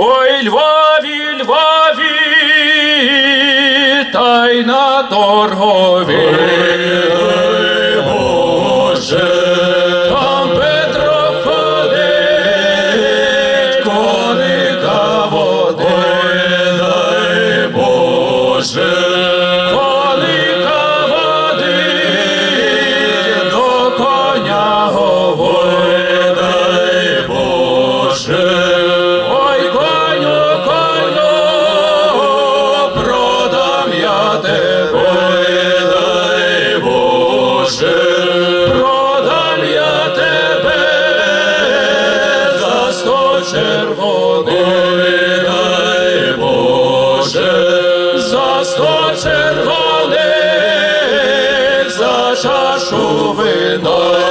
Ой, Львові, Львові, та й на торгові. Боже, Там Петро ходить, коника дай Боже, червоний, дай Боже, за сто червоних, за чашу вина.